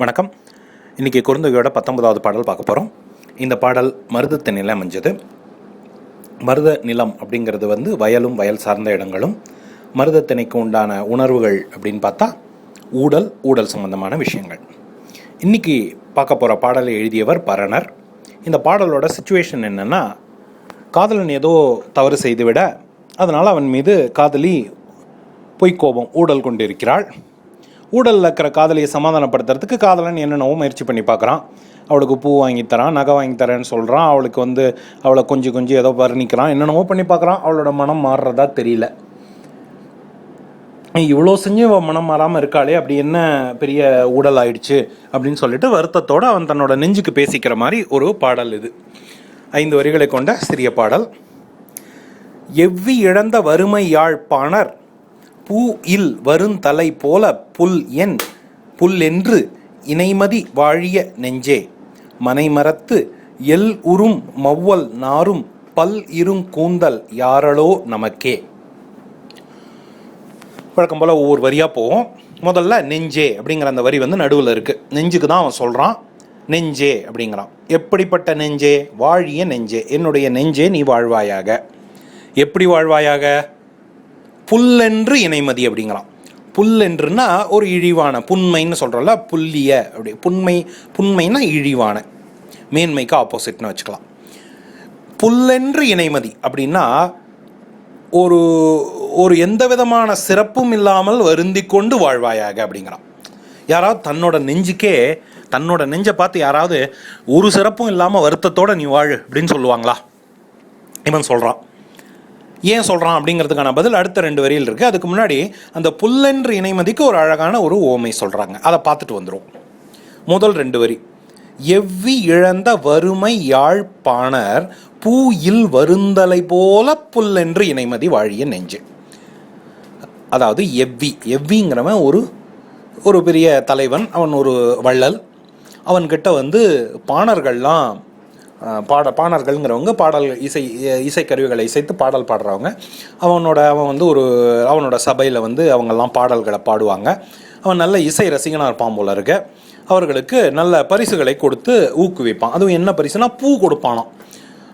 வணக்கம். இன்றைக்கி குறுந்தொகையோட பத்தொன்பதாவது பாடல் பார்க்க போகிறோம் இந்த பாடல் மருதத்து நிலம் அமைஞ்சது. மருத நிலம் அப்படிங்கிறது வந்து வயலும் வயல் சார்ந்த இடங்களும் மருதத்திணைக்கு உண்டான உணர்வுகள் அப்படின்னு பார்த்தா ஊடல் ஊடல் சம்பந்தமான விஷயங்கள். இன்றைக்கி பார்க்க போகிற பாடலை எழுதியவர் பரணர். இந்த பாடலோட சுச்சுவேஷன் என்னென்னா காதலன் ஏதோ தவறு செய்துவிட அதனால் அவன் மீது காதலி பொய்க்கோபம் ஊடல் கொண்டிருக்கிறாள். ஊடலில் இருக்கிற காதலியை சமாதானப்படுத்துறதுக்கு காதலன் என்னென்னவோ முயற்சி பண்ணி பார்க்குறான். அவளுக்கு பூ வாங்கி தரான் நகை வாங்கி தரேன்னு சொல்கிறான் அவளுக்கு வந்து அவளை கொஞ்சம் கொஞ்சம் ஏதோ வர்ணிக்கிறான். என்னென்னவோ பண்ணி பார்க்குறான். அவளோட மனம் மாறுறதா தெரியல. இவ்வளோ செஞ்சு இவன் மனம் மாறாமல் இருக்காளே அப்படி என்ன பெரிய ஊடல் ஆயிடுச்சு? அப்படின்னு சொல்லிட்டு வருத்தத்தோடு அவன் தன்னோட நெஞ்சுக்கு பேசிக்கிற மாதிரி ஒரு பாடல் இது. ஐந்து வரிகளை கொண்ட சிறிய பாடல். எவ்வி இழந்த வறுமை யாழ்ப்பாணர் பூ இல் வருந்தலை போல புல் என் புல் என்று இணைமதி வாழிய நெஞ்சே. மனைமரத்து எல் உறும் மவ்வல் நாரும் பல் இருங் கூந்தல் யாரளோ நமக்கே. வழக்கம் போல் ஒவ்வொரு வரியாக போவோம். முதல்ல நெஞ்சே அப்படிங்கிற அந்த வரி வந்து நடுவில் இருக்குது நெஞ்சுக்கு தான் அவன் சொல்கிறான் நெஞ்சே அப்படிங்கிறான். எப்படிப்பட்ட நெஞ்சே? வாழிய நெஞ்சே. என்னுடைய நெஞ்சே நீ வாழ்வாயாக. எப்படி வாழ்வாயாக? புல்லென்று இணைமதி அப்படிங்கலாம். புல்லென்றுனா ஒரு இழிவான புண்மைன்னு சொல்கிறோம்ல புல்லிய அப்படி புண்மை புண்மைனா இழிவான மேன்மைக்கு ஆப்போசிட்னு வச்சுக்கலாம். புல்லென்று இணைமதி அப்படின்னா ஒரு ஒரு எந்த விதமான சிறப்பும் இல்லாமல் வருந்தி கொண்டு வாழ்வாயாக அப்படிங்கிறான் யாராவது தன்னோட நெஞ்சுக்கே தன்னோட நெஞ்சை பார்த்து யாராவது ஒரு சிறப்பும் இல்லாமல் வருத்தத்தோடு நீ வாழு அப்படின்னு சொல்லுவாங்களா? இவன் சொல்கிறான் ஏன் சொல்கிறான் அப்படிங்கிறதுக்கான பதில் அடுத்த ரெண்டு வரியில் இருக்குது அதுக்கு முன்னாடி அந்த புல்லென்று இணைமதிக்கு ஒரு அழகான ஒரு ஓமை சொல்கிறாங்க அதை பார்த்துட்டு வந்துடும் முதல் ரெண்டு வரி. எவ்வி இழந்த வறுமை யாழ்ப்பாணர் பூயில் வருந்தலை போல புல்லென்று இணைமதி வாழிய நெஞ்சு. அதாவது எவ்வி. எவ்விங்கிறவன் ஒரு ஒரு பெரிய தலைவன் அவன் ஒரு வள்ளல். அவன்கிட்ட வந்து பாணர்கள்லாம் பாட பாணர்கள்ங்கிறவங்க பாடல் இசை இசைக்கருவிகளை இசைத்து பாடல் பாடுறவங்க. அவனோட அவன் வந்து ஒரு அவனோட சபையில் வந்து அவங்கெல்லாம் பாடல்களை பாடுவாங்க. அவன் நல்ல இசை ரசிகனாக இருப்பான் போல இருக்க. அவர்களுக்கு நல்ல பரிசுகளை கொடுத்து ஊக்குவிப்பான். அதுவும் என்ன பரிசுனா பூ கொடுப்பானாம்.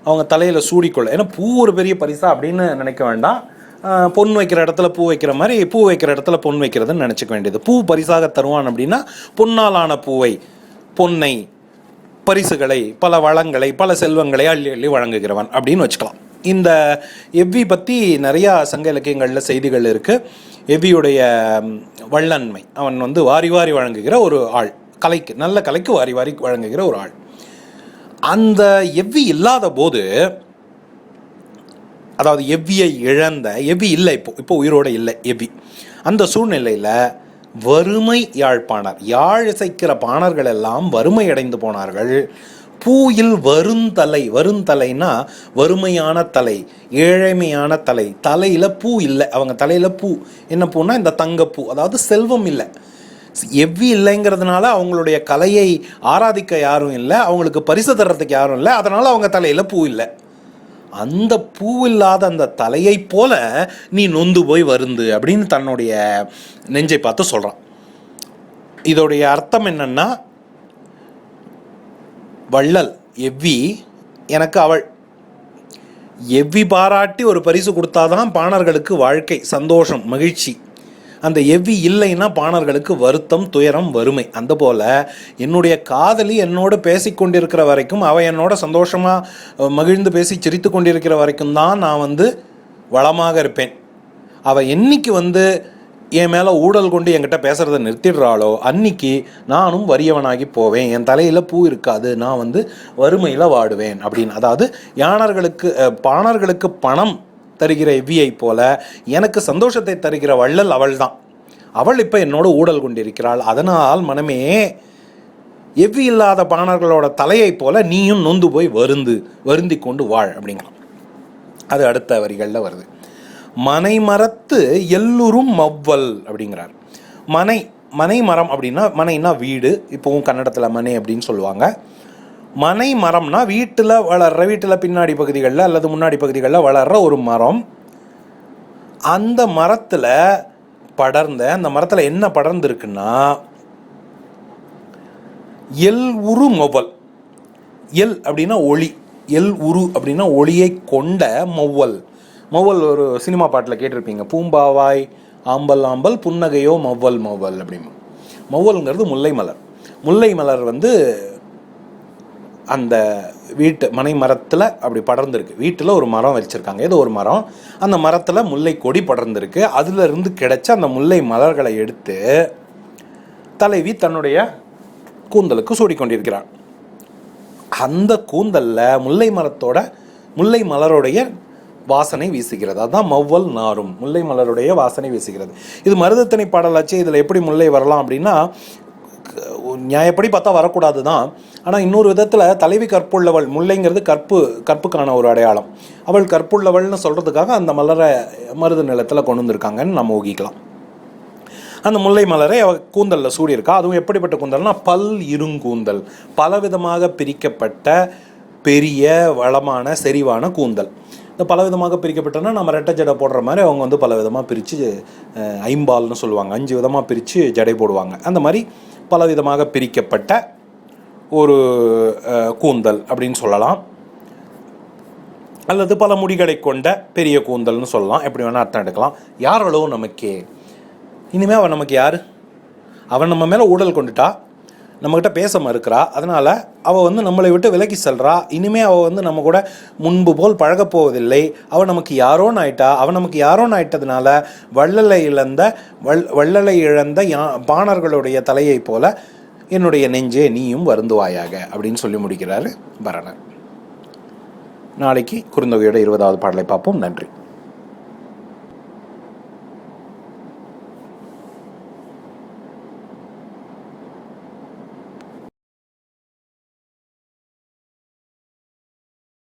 அவங்க தலையில் சூடிக்கொள்ள. ஏன்னா பூ ஒரு பெரிய பரிசா அப்படின்னு நினைக்க வேண்டாம். பொன் வைக்கிற இடத்துல பூ வைக்கிற மாதிரி பூ வைக்கிற இடத்துல பொன் வைக்கிறதுன்னு நினச்சிக்க வேண்டியது. பூ பரிசாக தருவான் அப்படின்னா பொன்னாலான பூவை பொன்னை பரிசுகளை பல வளங்களை பல செல்வங்களை அள்ளி அள்ளி வழங்குகிறவன் அப்படின்னு வச்சுக்கலாம். இந்த எவ்வி பற்றி நிறையா சங்க இலக்கியங்களில் செய்திகள் இருக்குது எவ்வியுடைய வல்லன்மை. வள்ளன்மை அவன் வந்து வாரி வாரி வழங்குகிற ஒரு ஆள். கலைக்கு நல்ல கலைக்கு வாரி வாரி வழங்குகிற ஒரு ஆள். அந்த எவ்வி இல்லாத போது அதாவது எவ்வியை இழந்த எவ்வி இல்லை இப்போ இப்போ உயிரோட இல்லை எவ்வி. அந்த சூழ்நிலையில் வறுமை யாழ்ப்பாணர். யாழ் இசைக்கிற பாணர்கள் எல்லாம் வறுமை அடைந்து போனார்கள். பூயில் வருந்தலை வருந்தலைனா வறுமையான தலை ஏழைமையான தலை. தலையில் பூ இல்லை. அவங்க தலையில் பூ. என்ன பூனா இந்த தங்கப்பூ. அதாவது செல்வம் இல்லை. எவ்வி இல்லைங்கிறதுனால அவங்களுடைய கலையை ஆராதிக்க யாரும் இல்லை. அவங்களுக்கு பரிசு தர்றதுக்கு யாரும் இல்லை. அதனால் அவங்க தலையில் பூ இல்லை. அந்த பூவில்லாத அந்த தலையை போல நீ நொந்து போய் வருந்து அப்படின்னு தன்னுடைய நெஞ்சை பார்த்து சொல்கிறான் இதோடைய அர்த்தம் என்னன்னா வள்ளல் எவ்வி எனக்கு அவள். எவ்வி பாராட்டி ஒரு பரிசு கொடுத்தாதான் பாணர்களுக்கு வாழ்க்கை சந்தோஷம் மகிழ்ச்சி. அந்த எவ்வி இல்லைன்னா பாணர்களுக்கு வருத்தம் துயரம் வறுமை. அந்த போல என்னுடைய காதலி என்னோடு பேசிக்கொண்டிருக்கிற வரைக்கும் அவள் என்னோட சந்தோஷமாக மகிழ்ந்து பேசி சிரித்து கொண்டிருக்கிற வரைக்கும் தான் நான் வந்து வளமாக இருப்பேன். அவள் என்னைக்கு வந்து என் மேலே ஊடல் கொண்டு என்கிட்ட பேசுகிறத நிறுத்திடுறாளோ அன்னைக்கு நானும் வறியவனாகி போவேன். என் தலையில் பூ இருக்காது நான் வந்து வறுமையில் வாடுவேன் அப்படின்னு. அதாவது யானர்களுக்கு பாணர்களுக்கு பணம் தருகிற எவ்வியை போல எனக்கு சந்தோஷத்தை தருகிற வள்ளல் அவள்தான். அவள் இப்போ என்னோட ஊடல் கொண்டிருக்கிறாள். அதனால் மனமே எவ்வி இல்லாத பாணர்களோட தலையைப் போல நீயும் நொந்து போய் வருந்து வருந்தி கொண்டு வாழ் அப்படிங்கலாம் அது அடுத்த வரிகளில் வருது. மனை மரத்து எல்லோரும் மவ்வல் அப்படிங்கிறார். மனை மனை மரம் அப்படின்னா மனைனா வீடு. இப்போவும் கன்னடத்தில் மனை அப்படின்னு சொல்லுவாங்க. மனை மரம்னா வீட்டில் வளர்ற வீட்டில் பின்னாடி பகுதிகளில் அல்லது முன்னாடி பகுதிகளில் வளர்ற ஒரு மரம். அந்த மரத்தில் படர்ந்த அந்த மரத்தில் என்ன படர்ந்துருக்குன்னா எல் உரு மொவல். எல் அப்படின்னா ஒளி. எல் உரு அப்படின்னா ஒளியை கொண்ட மொவல். மொவல் ஒரு சினிமா பாட்டில் கேட்டிருப்பீங்க. பூம்பாவாய் ஆம்பல் ஆம்பல் புன்னகையோ மொவல் மொவல் அப்படின்னு. மொவல்ங்கிறது முல்லை மலர். முல்லை மலர் வந்து அந்த வீட்டு மனை மரத்தில் அப்படி படர்ந்துருக்கு. வீட்டில் ஒரு மரம் வச்சுருக்காங்க. ஏதோ ஒரு மரம்? அந்த மரத்தில் முல்லை கொடி படர்ந்துருக்கு. அதிலிருந்து கிடைச்ச அந்த முல்லை மலர்களை எடுத்து தலைவி தன்னுடைய கூந்தலுக்கு சூடிக்கொண்டிருக்கிறார் அந்த கூந்தலில் முல்லை மரத்தோட முல்லை மலருடைய வாசனை வீசுகிறது. அதுதான் மவ்வல் நாரும். முல்லை மலருடைய வாசனை வீசுகிறது. இது மருதத்தனை பாடலாச்சு. இதில் எப்படி முல்லை வரலாம் அப்படின்னா நியாயப்படி பார்த்தா வரக்கூடாது தான் ஆனால் இன்னொரு விதத்தில் தலைவி கற்புள்ளவள் முல்லைங்கிறது கற்பு கற்புக்கான ஒரு அடையாளம். அவள் கற்புள்ளவள்னு சொல்கிறதுக்காக அந்த மலரை மருத நிலத்தில் கொண்டு வந்திருக்காங்கன்னு நம்ம ஊகிக்கலாம். அந்த முல்லை மலரை அவ கூந்தலில் சூடியிருக்கா. அதுவும் எப்படிப்பட்ட கூந்தல்னா பல் இருங்கூந்தல் பலவிதமாக பிரிக்கப்பட்ட பெரிய வளமான செறிவான கூந்தல். இந்த பலவிதமாக பிரிக்கப்பட்டனா. நம்ம ரெட்டை ஜடை போடுற மாதிரி அவங்க வந்து பலவிதமாக பிரித்து ஐம்பால்னு சொல்லுவாங்க. அஞ்சு விதமாக பிரித்து ஜடை போடுவாங்க. அந்த மாதிரி பலவிதமாக பிரிக்கப்பட்ட ஒரு கூந்தல் அப்படின்னு சொல்லலாம். அல்லது பல முடிகளை கொண்ட பெரிய கூந்தல்னு சொல்லலாம். எப்படி வேணால் அர்த்தம் எடுக்கலாம். யாரளோ நமக்கே. இனிமேல் அவன் நமக்கு யார்? அவன் நம்ம மேலே ஊழல் கொண்டுட்டா? நம்மக்கிட்ட பேச மறுக்கிறா. அதனால் அவள் வந்து நம்மளை விட்டு விலகி செல்கிறா இனிமேல் அவள் வந்து நம்ம கூட முன்பு போல் பழகப் போவதில்லை. அவள் நமக்கு யாரோன்னு ஆயிட்டா. அவள் நமக்கு யாரோன்னு ஆயிட்டதுனால வள்ளலை இழந்த வள் வள்ளலை இழந்த யா பாணர்களுடைய தலையைப் போல என்னுடைய நெஞ்சே நீயும் வருந்துவாயாக அப்படின்னு சொல்லி முடிக்கிறாரு பரணர். நாளைக்கு குறுந்தொகையோட இருபதாவது பாடலை பார்ப்போம். நன்றி.